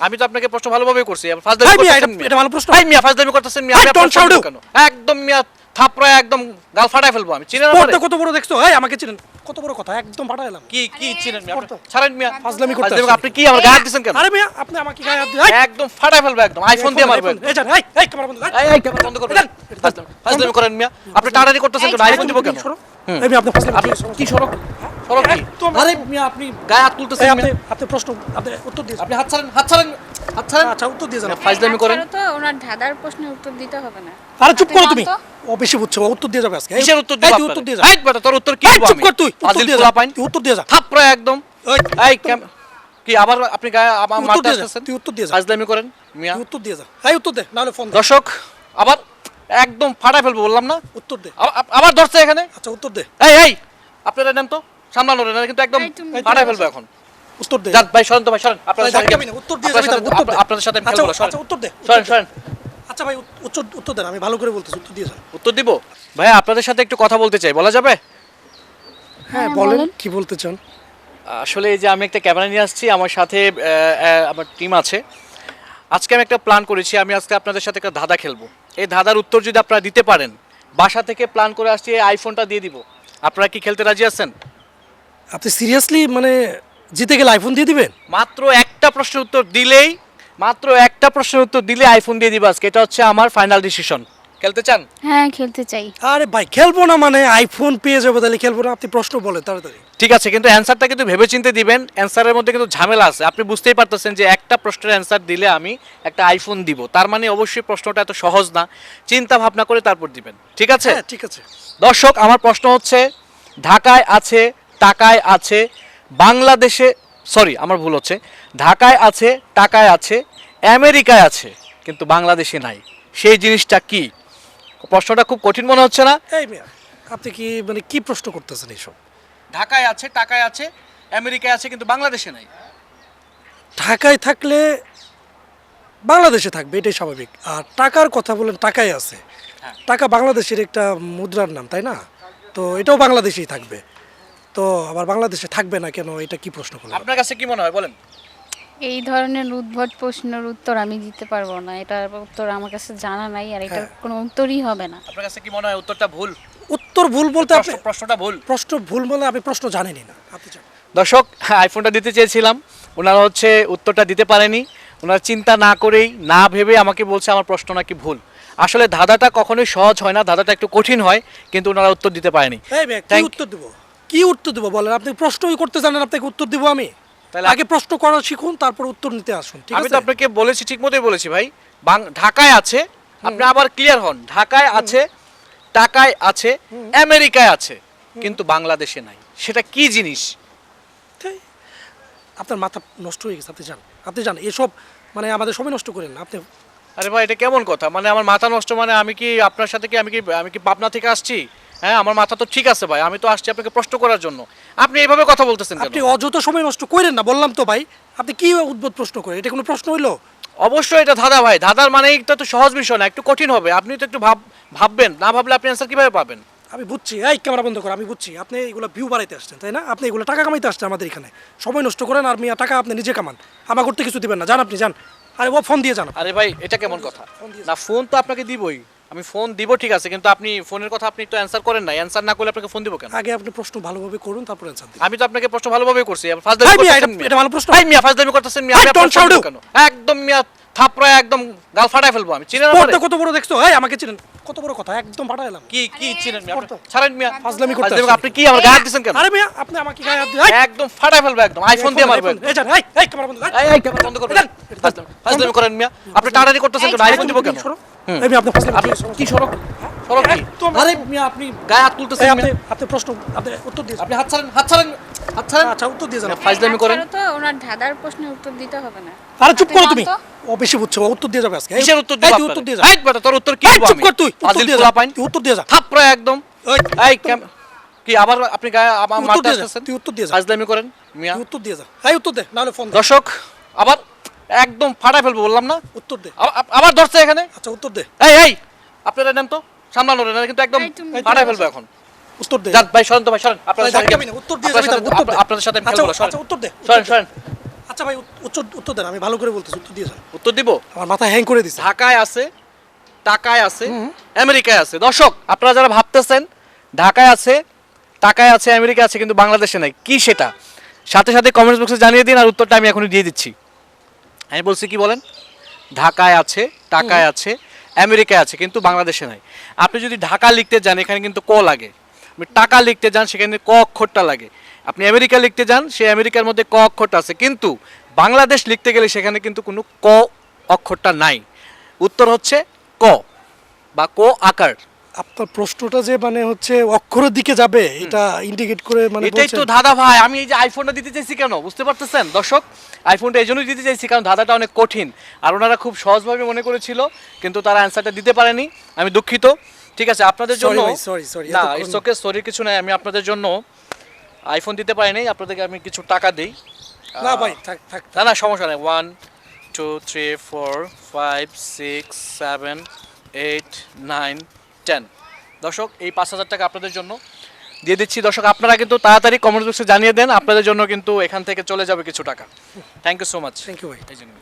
আমি তো আপনাকে প্রশ্ন ভালোভাবে করছি। ফার্স্ট দাবি করতেছেন এটা- এটা ভালো প্রশ্ন। ভাই মিয়া ফার্স্ট দাবি করতেছেন মিয়া। কেন? একদম মিয়া থাপড়া একদম গাল ফাটায় ফেলব আমি। চিনেন পড়তে কত বড় দেখছ? এই আমাকে চিনেন। কত বড় কথা? একদম পাঠাইলাম কি কি চিনেন মিয়া? ছাড়েন মিয়া। ফাজলামি করতে ফাজলামি-। আপনি কি আমার গায়ে হাত দিছেন কেন? আরে মিয়া আপনি আমাকে গায়ে হাত দিয়ে একদম ফাটায় ফেলব একদম। আইফোন দিয়ে মারবো এই যান, এই, এই, ক্যামেরা বন্ধ, এই। এই ক্যামেরা বন্ধ করবেন। ফাজলামি- ফাজলামি করেন মিয়া। আপনি টাড়াড়ি করতেছেন কেন? আইফোন দিব কেন? সরো। এই আপনি ফাজলামি আপনি। কি সড়ক সড়ক কি। আরে মিয়া আপনি গায়ে হাত তুলতেছেন আপনি আপনি প্রশ্ন আপনি উত্তর দিয়েছেন আপনি হাত ছাড়েন হাত ছাড়েন হাত ছাড়েন। আচ্ছা উত্তর দিয়ে যান। ফাজলামি করেন। তো ওনার ধাঁধার প্রশ্নের উত্তর দিতে হবে না। আরে চুপ করো তুমি। ও বেশি বুঝছ উত্তর দিয়ে যাবে আজকে। কিসের উত্তর এই, উত্তর দিয়ে যা। এই বেটা তোর উত্তর কি এই, চুপ কর তুই উত্তর দিয়ে যা। তুই উত্তর দিয়ে যা। থাপড়া একদম। এই, এই কি আবার আপনি গায়ে আমার উত্তর মারতে দিয়ে যা, তুই উত্তর দিয়ে যা। ফাজলামি করেন মিয়া। উত্তর দিয়ে যা। এই উত্তর দে নাহলে ফোন দর্শক আবার একদম ফাটায় ফেলব বললাম না? উত্তর দে। আবার- আবার ধরছে এখানে? আচ্ছা উত্তর দে। এই এই আপনারা নেন তো? সামলানো না কিন্তু একদম ফেলব এখন। উত্তর দে। ভাই সরেন তো ভাই সরেন। আপনাদের সাথে না, উত্তর দিয়ে আপনাদের যাবি উত্তর দে। আপনাদের সাথে আমি আচ্ছা, খেলব আচ্ছা, উত্তর দে, সরেন উত্তর সরেন। আচ্ছা ভাই উত্তর উত্তর দেন আমি ভালো করে বলতেছি উত্তর দিয়ে যান। উত্তর দিব? ভাই আপনাদের সাথে একটু কথা বলতে চাই বলা যাবে? হ্যাঁ হ্যাঁ, বলেন। কি বলতে চান? আসলে এই যে আমি একটা ক্যামেরা নিয়ে আসছি আমার সাথে আমার টিম আছে। আজকে আমি একটা প্ল্যান করেছি আমি আজকে আপনাদের সাথে একটা ধাঁধা খেলব। এই ধাঁধার উত্তর যদি আপনারা দিতে পারেন বাসা থেকে প্ল্যান করে আসছি এই আইফোনটা দিয়ে দিব। আপনারা কি খেলতে রাজি আছেন? আপনি সিরিয়াসলি মানে জিতে গেলে আইফোন দিয়ে দিবেন? মাত্র একটা প্রশ্নের উত্তর দিলেই মাত্র একটা প্রশ্নের উত্তর দিলে আইফোন দিয়ে দিব আজকে। এটা হচ্ছে আমার ফাইনাল ডিসিশন খেলতে চান? হ্যাঁ খেলতে চাই। আরে ভাই খেলব না মানে আইফোন পেয়ে যাব তাহলে খেলব না। আপনি প্রশ্ন বলেন তাড়াতাড়ি। ঠিক আছে কিন্তু অ্যান্সারটা কিন্তু ভেবেচিন্তে দিবেন। অ্যান্সারের মধ্যে কিন্তু ঝামেলা আছে। আপনি বুঝতেই পারতেছেন যে একটা প্রশ্নের অ্যান্সার দিলে আমি একটা আইফোন দিব। তার মানে অবশ্যই প্রশ্নটা এত সহজ না। চিন্তা ভাবনা করে তারপর দিবেন। ঠিক আছে? হ্যাঁ ঠিক আছে। দর্শক আমার প্রশ্ন হচ্ছে ঢাকায় আছে টাকায় আছে বাংলাদেশে সরি আমার ভুল হচ্ছে। ঢাকায় আছে টাকায় আছে আমেরিকায় আছে কিন্তু বাংলাদেশে নাই। সেই জিনিসটা কি? প্রশ্নটা খুব কঠিন মনে হচ্ছে না? আপনি কি মানে কি প্রশ্ন করতেছেন এইসব? ঢাকায় আছে টাকায় আছে আমেরিকায় আছে কিন্তু বাংলাদেশে নাই। ঢাকায় থাকলে বাংলাদেশে থাকবে এটাই স্বাভাবিক। আর টাকার কথা বলেন টাকায় আছে। হ্যাঁ। টাকা বাংলাদেশের একটা মুদ্রার নাম তাই না? তো এটাও বাংলাদেশেই থাকবে। তো আবার বাংলাদেশে থাকবে না কেন? এটা কি প্রশ্ন করলেন? আপনার কাছে কি মনে হয়? বলেন। এই ধরনের উদ্ভট প্রশ্নের উত্তর আমি দিতে পারব না। এটার উত্তর আমার কাছে জানা নাই আর এটার হ্যাঁ। কোনো উত্তরই হবে না। আপনার কাছে কি মনে হয় উত্তরটা ভুল? উত্তর ভুল বলতে আপনি প্রশ্নটা ভুল। প্রশ্ন ভুল বলে আপনি প্রশ্ন জানেনই না। আপনি জানেন। দর্শক হ্যাঁ, আইফোনটা দিতে চেয়েছিলাম। ওনারা হচ্ছে উত্তরটা দিতে পারেনি। ওনারা চিন্তা না করেই না ভেবে আমাকে বলছে আমার প্রশ্ন নাকি ভুল। আসলে ধাঁধাটা কখনোই সহজ হয় না ধাঁধাটা একটু কঠিন হয় কিন্তু ওনারা উত্তর দিতে পারেনি। উত্তর দিব? কি উত্তর দিব বলেন? আপনি প্রশ্নই করতে জানেন আপনাকে উত্তর দিব আমি। তাহলে আগে প্রশ্ন করা শিখুন তারপর উত্তর নিতে আসুন ঠিক আমি আছে? তো আপনাকে বলেছি ঠিক মতোই বলেছি ভাই। বাং- ঢাকায় আছে আপনি আবার ক্লিয়ার হন। ঢাকায় আছে টাকায় আছে আমেরিকায় আছে কিন্তু বাংলাদেশে নাই। সেটা কি জিনিস? তাই? আপনার মাথা নষ্ট হয়ে গেছে আপনি জান আপনি জান এসব মানে আমাদের সময় নষ্ট করেন না আপনি আরে ভাই এটা কেমন কথা? মানে আমার মাথা নষ্ট মানে আমি কি আপনার সাথে কি আমি কি আমি কি পাবনা থেকে আসছি? হ্যাঁ আমার মাথা তো ঠিক আছে ভাই আমি তো আসছি আপনাকে প্রশ্ন করার জন্য। আপনি এইভাবে কথা বলতেছেন কেন? আপনি অযথা সময় নষ্ট করেন না বললাম তো ভাই। আপনি কি উদ্ভুত প্রশ্ন করেন? এটা কোনো প্রশ্ন হইল? অবশ্যই এটা ধাঁধা ভাই ধাঁধার মানে এটা তো সহজ বিষয় না একটু কঠিন হবে। আপনি তো একটু ভাব ভাববেন না ভাবলে আপনি অ্যান্সার কীভাবে পাবেন? আমি বুঝছি এই ক্যামেরা বন্ধ করো আমি বুঝছি। আপনি এগুলো ভিউ বাড়াইতে আসছেন তাই না? আপনি এগুলো টাকা কামাইতে আসছেন আমাদের এখানে। সময় নষ্ট করেন আর মিয়া টাকা আপনি নিজে কামান। আমার করতে কিছু দিবেন না। জান আপনি যান। আরে ও ফোন দিয়ে জান আরে ভাই এটা কেমন কথা? না ফোন তো আপনাকে দিবই। আমি ফোন দিব ঠিক আছে কিন্তু আপনি ফোনের কথা আপনি তো অ্যান্সার করেন না অ্যান্সার না করলে আপনাকে ফোন দিব কেন? আগে আপনি প্রশ্ন ভালোভাবে করুন তারপর অ্যান্সার দিন। আমি তো আপনাকে প্রশ্ন ভালোভাবে করছি। ফার্স্ট করতেছেন এটা- ভালো প্রশ্ন। ভাই মিয়া ফার্স্ট করতেছেন মিয়া আপনি প্রশ্ন কেন? একদম মিয়া থাপড়ায় একদম গাল ফাটায় ফেলব আমি। চিনেন পড়তে কত বড় দেখছ? এই আমাকে চিনেন। কত বড় কথা একদম পাঠাইলাম কি কি পড়তো। আপনি? ছাড়েন মিয়া। ফাজলামি করতে আপনি কি আমার গায়ে হাত দিছেন কেন? আরে মিয়া আপনি আমাকে গায়ে হাত একদম ফাটায় ফেলব একদম। আইফোন দিয়ে মারবো। এই যান এই এই ক্যামেরা বন্ধ। এই, এই ক্যামেরা বন্ধ করবেন। ফাজলামি- করেন মিয়া। আপনি টাটারি করতেছেন কেন? আইফোন দিব কেন? সরো। এই মিয়া, আপনি ফাজলামি কি সড়ক সড়ক কি? আরে মিয়া আপনি গায়ে হাত তুলতেছেন আপনি আপনি প্রশ্ন আপনি উত্তর দিয়ে আপনি হাত ছাড়েন হাত ছাড়েন। ছাড়েন আচ্ছা উত্তর দিয়ে ফাজলামি করেন। তো ওনার ধাঁধার প্রশ্নের উত্তর দিতে হবে না। আরে চুপ করো তুমি। ও বেশি বুঝছ উত্তর দিয়ে যাবে আজকে। কিসের উত্তর দিব উত্তর দিয়ে যা। এই বেটা তোর উত্তর কি দিব চুপ কর তুই উত্তর দিয়ে যা। তুই উত্তর দিয়ে যা। থাপড়া একদম। এই, এই কি আবার আপনি গায়ে আমার মারতে আসতেছেন তুই উত্তর দিয়ে যা। ফাজলামি করেন মিয়া। উত্তর দিয়ে যা। এই উত্তর দে নাহলে ফোন দর্শক আবার একদম ফাটায় ফেলব বললাম না? উত্তর দে। আবার- ধরছে এখানে? আচ্ছা উত্তর দে। এই এই আপনারা নেন তো সামলানো কিন্তু একদম ফাটায় ফেলব এখন। উত্তর দে। ভাই সরেন তো ভাই আপনাদের সাথে না, উত্তর দিয়ে উত্তর। আপনাদের সাথে আমি খেলব আচ্ছা, উত্তর দে, দে। সরেন। আচ্ছা ভাই উত্তর উত্তর দেন আমি ভালো করে বলতেছি উত্তর দিয়ে উত্তর দিব? আমার মাথা হ্যাং করে দিছে। ঢাকায় আছে টাকায় আছে আমেরিকায় আছে। দর্শক আপনারা যারা ভাবতেছেন ঢাকায় আছে টাকায় আছে আমেরিকা আছে কিন্তু বাংলাদেশে নাই কি সেটা? সাথে সাথে কমেন্টস বক্সে জানিয়ে দিন আর উত্তরটা আমি এখনই দিয়ে দিচ্ছি। আমি বলছি কি বলেন? ঢাকায় আছে টাকায় আছে আমেরিকায় আছে কিন্তু বাংলাদেশে নাই। আপনি যদি ঢাকা লিখতে যান এখানে কিন্তু ক লাগে? আপনি টাকা লিখতে যান সেখানে ক অক্ষরটা লাগে। আপনি আমেরিকা লিখতে যান সে আমেরিকার মধ্যে ক অক্ষরটা আছে। কিন্তু বাংলাদেশ লিখতে গেলে সেখানে কিন্তু কোনো ক অক্ষরটা নাই। উত্তর হচ্ছে ক বা ক আকার। আপনার প্রশ্নটা যে মানে হচ্ছে অক্ষরের দিকে যাবে এটা ইন্ডিকেট করে মানে এটাই তো। দাদা ভাই আমি এই যে আইফোনটা দিতে চাইছি কেন? বুঝতে পারতেছেন? দর্শক আইফোনটা এই জন্যই দিতে চাইছি কারণ ধাঁধাটা অনেক কঠিন। আর ওনারা খুব সহজভাবে মনে করেছিল কিন্তু তারা অ্যান্সারটা দিতে পারেনি। আমি দুঃখিত। ঠিক আছে আপনাদের জন্য না ইটস ওকে সরি কিছু নাই আমি আপনাদের জন্য আইফোন দিতে পারি পারিনি আপনাদেরকে আমি কিছু টাকা দিই। না ভাই থাক থাক না না সমস্যা নেই। One two three four five six seven eight nine ten দর্শক এই পাঁচ হাজার টাকা আপনাদের জন্য দিয়ে দিচ্ছি। দর্শক আপনারা কিন্তু তাড়াতাড়ি কমেন্ট বক্সে জানিয়ে দেন আপনাদের জন্য কিন্তু এখান থেকে চলে যাবে কিছু টাকা। Thank you so much thank you ভাই। এই জন্য